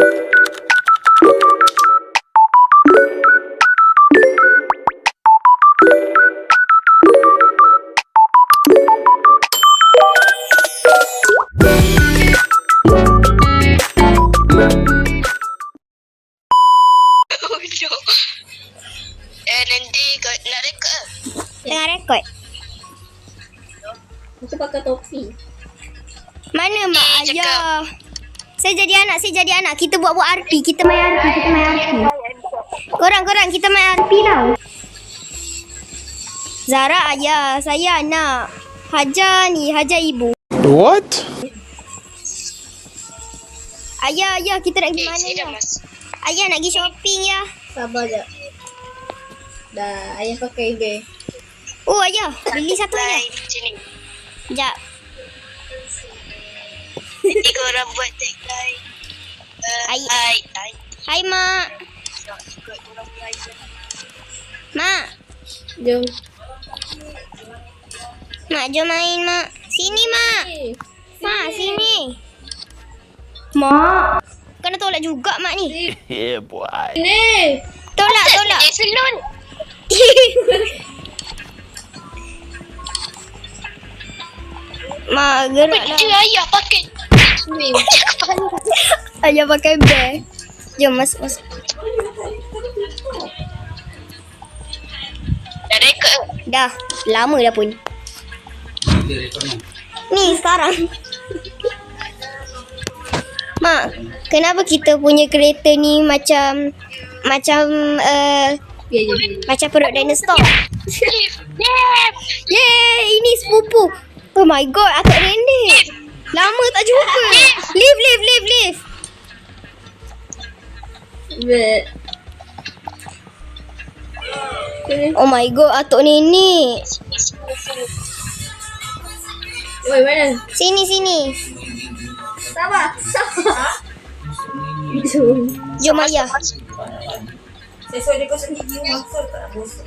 Eh, nanti kau nak rekod ke? Tengah rekod. Aku pakai topi. Mana mak Eh, cakap. Saya jadi anak, saya jadi anak. Kita buat-buat RP. Kita main RP, kita main RP. Korang-korang, kita main RP tau. Zara ayah, saya anak. Hajar ni, Hajar ibu. What? Ayah, ayah, kita nak pergi Eh, mana ya? masuk. Ayah nak pergi shopping ya. Sabar je. Dah, ayah pakai eBay. Oh ayah, beli satu ayah. Sekejap. Nanti korang buat tagline. Uh, Hai. hai. Hai. Hai mak. Nak ikut korang belajar. Mak. Jom. Mak jom main mak. Sini mak. Eh, Mak sini. Mak. Kena tolak juga mak ni. Yeah, boy. Ni. Tolak, tolak. Eh, salon. mak gerak lah. Dia ayah pakai. Kepala. Ayah pakai bear. Jom masuk masuk. Dah rekod? Dah. Lama dah pun. Ni sekarang. Mak, kenapa kita punya kereta ni macam macam uh, Biar je. biar je. macam perut dinosaur? Yeah. Yeay, ini sepupu. Oh my god, akak Randy. Lama tak jumpa. Leave, leave, leave, leave. Bet. Oh my god, atuk nenek. Oi, mana? Sini, sini. Sabar. Sabar. Jom. Jom ayah. Sesuai dia kosong gigi masuk tak bosok.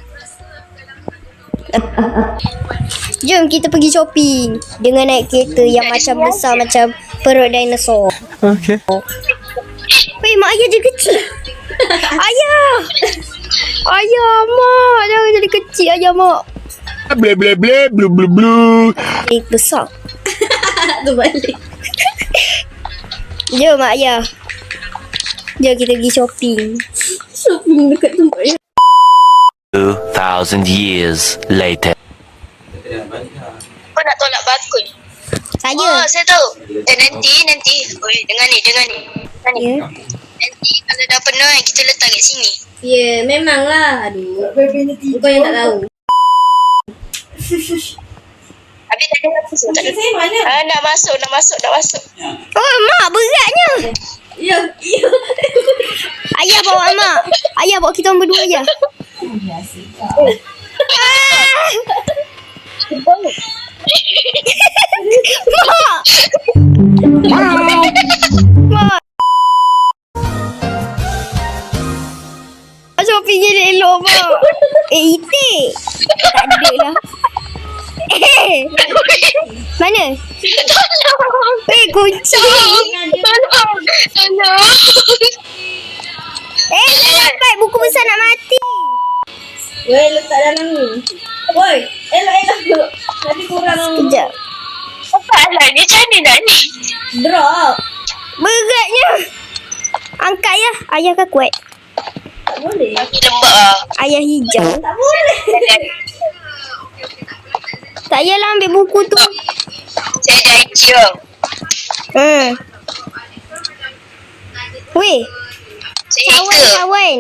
Jom kita pergi shopping. Dengan naik kereta yang macam besar macam perut dinosaur. Okay. Weh, mak ayah jadi kecil. ayah. Ayah, mak. Jangan jadi kecil ayah, mak. Blah blah blah blue blue blue. Eh, besar. tu balik. Jom, mak ayah. Jom kita pergi shopping. Shopping dekat tempat ya. 2,000 years later. Kau nak tolak bakul. Saya. Oh, saya tahu. Eh, nanti, nanti. Oi, dengar ni, dengar ni. Dengar ni. Ya. Nanti kalau dah penuh kita letak kat sini. Ya, yeah, memanglah. Aduh. Kau yang tak tahu. Habis tak ada masuk. Tak ada. Saya mana? Ah, nak masuk, nak masuk, nak masuk. Oh, mak beratnya. Ya, ya. Ayah bawa mak. Ayah bawa kita berdua je. Mak. Shopping je elok mak. Eh, itik. Tak ada lah. Eh. Mana? Tolong. Eh, kucing. Tolong. Tolong. Eh, dah dapat buku besar nak mati. Weh, letak dalam ni. Woi, elok elok. Nanti kurang Sekejap. Salah ni, macam mana nak ni? Drop. Beratnya. Angkat ya. Ayah kan kuat. Tak boleh. Ni lembab ah. Ayah hijau. Tak boleh. Tak payahlah ambil buku tu. Saya dah IQ. Hmm. Weh, Saya cawan cawan.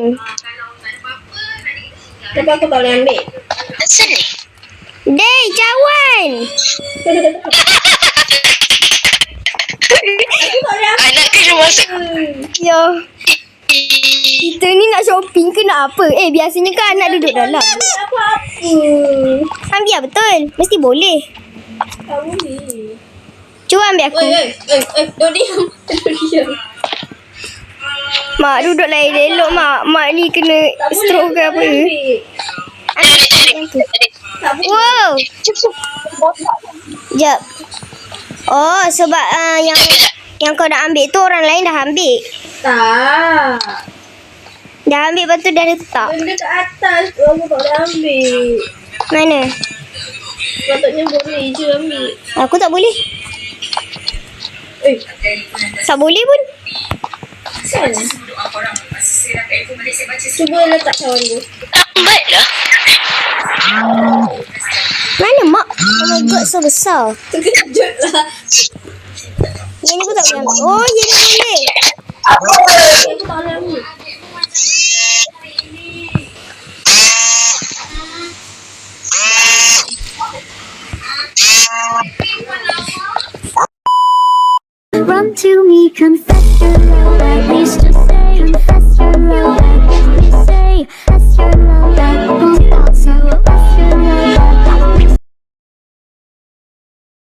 Tapi aku tak boleh ambil. Asal ni? Dey, cawan. Kena masuk. Ya. Kita ni nak shopping ke nak apa? Eh, biasanya kan anak duduk dalam. Apa-apa. Ambil lah betul. Mesti boleh. Tak boleh. Cuba ambil aku. Woi. Eh, eh, duduk diam. Mak duduk lain elok mak. Mak ni kena stroke ke apa. Ambil. Boleh. Wow. Cepat. Sekejap. Oh, sebab uh, yang Yang kau dah ambil tu orang lain dah ambil. Tak. Dah ambil lepas tu dah letak. Benda kat atas tu aku tak boleh ambil. Mana? Patutnya boleh je ambil. Aku tak boleh. Eh, Tak boleh pun. kan? Cuba letak cawan tu. Lambat lah. Mana mak? Oh my god, so besar. Terkejut lah. Yang ni pun tak boleh ambil. Oh, yang ni boleh. Aku